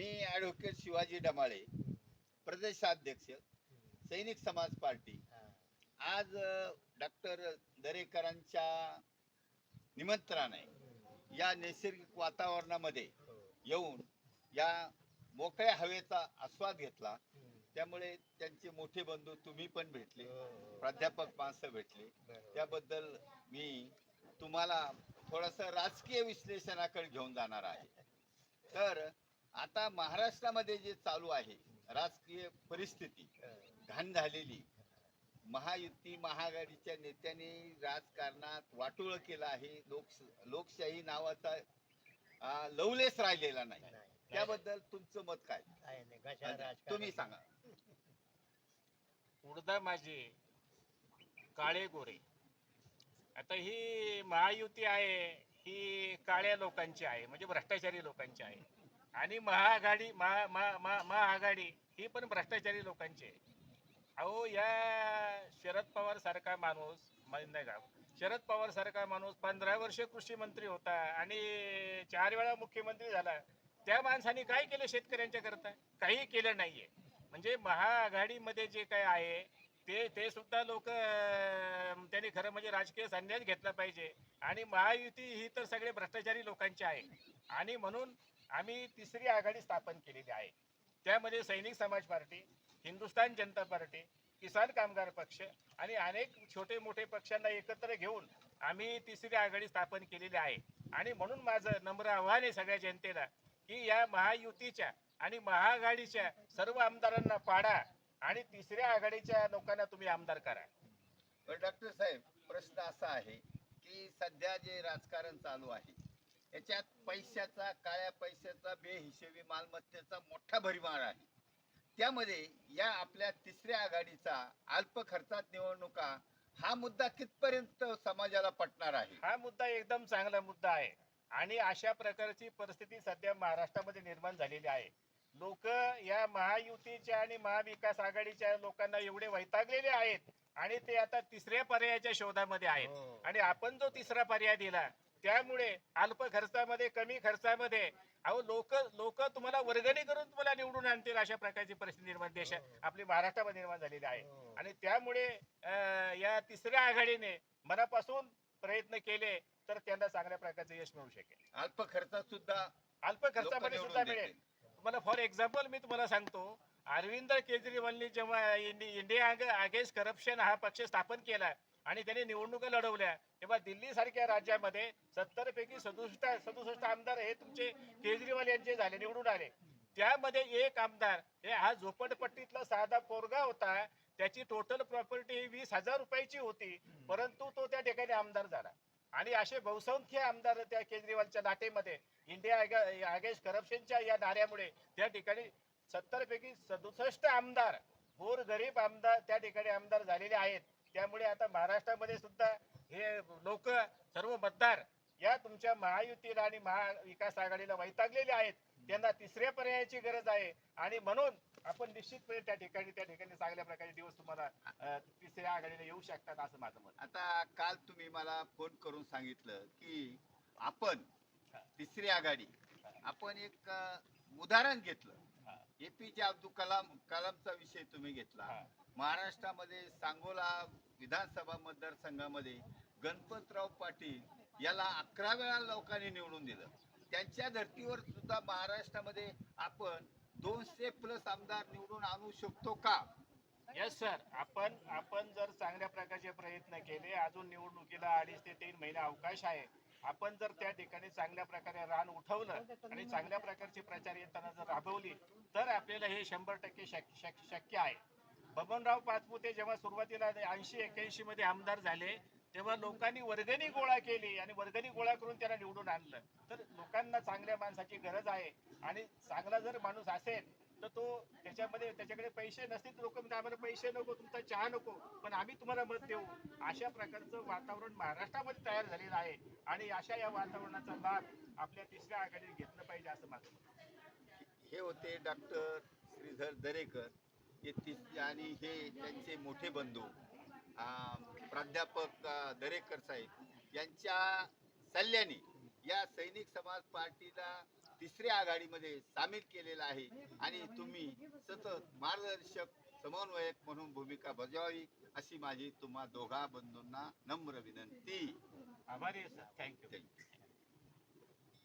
मी advocate Shivaji Damale प्रदेशाध्यक्ष सैनिक Samaj party. आज डॉक्टर दरेकरांच्या निमंत्रणाने या नैसर्गिक वातावरणामध्ये येऊन या मोकळ्या हवेचा आस्वाद घेतला. त्यामुळे त्यांचे मोठे बंधू तुम्ही पण भेटले प्राध्यापक माणसं भेटले. त्याबद्दल मी तुम्हाला थोडंसं राजकीय विश्लेषणाकडे घेऊन जाणार आहे. तर आता महाराष्ट्रामध्ये जे चालू आहे राजकीय परिस्थिती घाण झालेली. महायुती महाआघाडीच्या नेत्यांनी राजकारणात वाटोळ केलं आहे. लोक लोकशाही नावाचा लवलेस राहिलेला नाही. त्याबद्दल तुमचं मत काय? तुम्ही सांगा. उडदा माझे काळे गोरे. आता ही महायुती आहे ही काळ्या लोकांची आहे म्हणजे भ्रष्टाचारी लोकांची आहे. आणि महाआघाडी महा महा महाआघाडी ही पण भ्रष्टाचारी लोकांची आहे. अहो या शरद पवार सारखा माणूस म्हणजे नाही शरद पवार सारखा माणूस पंधरा वर्ष कृषी मंत्री होता आणि चार वेळा मुख्यमंत्री झाला. त्या माणसाने काय केलं शेतकऱ्यांच्या करता? काही केलं नाहीये. म्हणजे महाआघाडीमध्ये जे काय आहे ते ते सुद्धा लोक त्यांनी खरं म्हणजे राजकीय संन्यास घेतला पाहिजे. आणि महायुती ही तर सगळे भ्रष्टाचारी लोकांची आहे. आणि म्हणून आम्ही तिसरी आघाडी स्थापन केलेली आहे. त्यामध्ये सैनिक समाज पार्टी हिंदुस्थान जनता पार्टी किसान कामगार पक्ष आणि अनेक छोटे मोठे पक्षांना एकत्र घेऊन आम्ही तिसरी आघाडी स्थापन केलेली आहे. आणि म्हणून माझं नम्र आव्हान आहे सगळ्या जनतेला की या महायुतीच्या आणि महाआघाडीच्या सर्व आमदारांना पाडा आणि तिसऱ्या आघाडीच्या लोकांना तुम्ही आमदार करा. डॉक्टर साहेब प्रश्न असा आहे की सध्या जे राजकारण चालू आहे याच्यात पैशाचा काळ्या पैशाचा बेहिशेबी मालमत्तेचा मोठा भरीमार आहे. त्यामध्ये या आपल्या तिसऱ्या आघाडीचा अल्प खर्चात निवडणुका हा मुद्दा कितपर्यंत समाजाला पटणार आहे? हा मुद्दा एकदम चांगला मुद्दा आहे. आणि अशा प्रकारची परिस्थिती सध्या महाराष्ट्रामध्ये निर्माण झालेली आहे. लोक या महायुतीच्या आणि महाविकास आघाडीच्या लोकांना एवढे वैतागलेले आहेत आणि ते आता तिसऱ्या पर्यायाच्या शोधामध्ये आहेत. आणि आपण जो तिसरा पर्याय दिला त्यामुळे अल्प खर्चामध्ये कमी खर्चामध्ये अहो लोक लोक तुम्हाला वर्गणी करून तुम्हाला निवडून आणतील अशा प्रकारची परिस्थिती निर्माण देश आपली महाराष्ट्रामध्ये निर्माण झालेली आहे. आणि त्यामुळे या तिसऱ्या आघाडीने मनापासून प्रयत्न केले तर त्यांना चांगल्या प्रकारचे यश मिळू शकेल. अल्प खर्चात सुद्धा अल्प खर्चामध्ये सुद्धा. मिळेल. तुम्हाला फॉर एक्झाम्पल मी तुम्हाला सांगतो अरविंद केजरीवालनी जेव्हा इंडि- इंडिया अगेन्स्ट करप्शन हा पक्ष स्थापन केला आणि त्यांनी निवडणुका लढवल्या. तेव्हा दिल्ली सारख्या राज्यामध्ये सत्तर पैकी सदुसष्ट सदुसष्ट आमदार हे तुमचे केजरीवाल यांचे झाले निवडून आले. त्यामध्ये एक आमदार हे हा झोपडपट्टीतला साधा पोरगा होता त्याची टोटल प्रॉपर्टी ही वीस हजार रुपयाची होती परंतु तो त्या ठिकाणी आमदार झाला. आणि असे बहुसंख्य आमदार त्या केजरीवालच्या लाटेमध्ये इंडिया अगेन्स्ट करप्शनच्या या नाऱ्यामुळे त्या ठिकाणी सत्तर पैकी सदुसष्ट आमदार गोर गरीब आमदार त्या ठिकाणी आमदार झालेले आहेत. त्यामुळे आता महाराष्ट्रामध्ये सुद्धा हे लोक सर्व मतदार या तुमच्या महायुतीला आणि महाविकास आघाडीला वैतागलेले आहेत. त्यांना तिसऱ्या पर्यायाची गरज आहे. आणि म्हणून आपण निश्चितपणे त्या ठिकाणी त्या ठिकाणी चांगल्या प्रकारे दिवस तुम्हाला तिसऱ्या आघाडीला येऊ शकतात असं माझं मत आता काल तुम्ही मला फोन करून सांगितलं की आपण तिसरी आघाडी आपण एक उदाहरण घेतलं. एपीजे अब्दुल कलाम कलामचा विषय तुम्ही घेतला. महाराष्ट्रामध्ये सांगोला विधानसभा मतदारसंघामध्ये गणपतराव पाटील याला अकरा वेळा लोकांनी निवडून दिलं. त्यांच्या धर्तीवर सुद्धा महाराष्ट्रामध्ये आपण दोनशे प्लस आमदार निवडून आणू शकतो का? येस सर आपण आपण जर चांगल्या प्रकारचे प्रयत्न केले अजून निवडणुकीला अडीच ते तीन महिने अवकाश आहे. आपण जर त्या ठिकाणी चांगल्या प्रकारे रान उठवलं आणि चांगल्या प्रकारची प्रचार यंत्रणा जर राबवली तर आपल्याला हे शंभर टक्के शक- शक- शक्य आहे. बबनराव पाचपुते जेव्हा सुरुवातीला ऐंशी एक्क्याऐंशी मध्ये आमदार झाले तेव्हा लोकांनी वर्गणी गोळा केली आणि वर्गणी गोळा करून त्याला निवडून आणलं. तर लोकांना चांगल्या माणसाची गरज आहे आणि चांगला जर माणूस असेल तर तो त्याच्यामध्ये त्याच्याकडे पैसे नसतील लोक म्हणजे आम्हाला पैसे नको तुमचा चहा नको पण आम्ही तुम्हाला मत देऊ. अशा प्रकारचं वातावरण महाराष्ट्रामध्ये तयार झालेलं आहे आणि अशा या वातावरणाचा लाभ आपल्या तिसऱ्या आघाडीने घेतलं पाहिजे असं मात्र हे होते डॉक्टर श्रीधर दरेकर. आणि हे त्यांचे मोठे बंधू प्राध्यापक दरेकर साहेब यांच्या सल्ल्याने या सैनिक समाज पार्टीला तिसऱ्या आघाडीमध्ये सामील केलेला आहे. आणि तुम्ही सतत मार्गदर्शक समन्वयक म्हणून भूमिका बजावावी अशी माझी तुम्हा दोघा बंधूंना नम्र विनंती. आभारी थँक्यू you.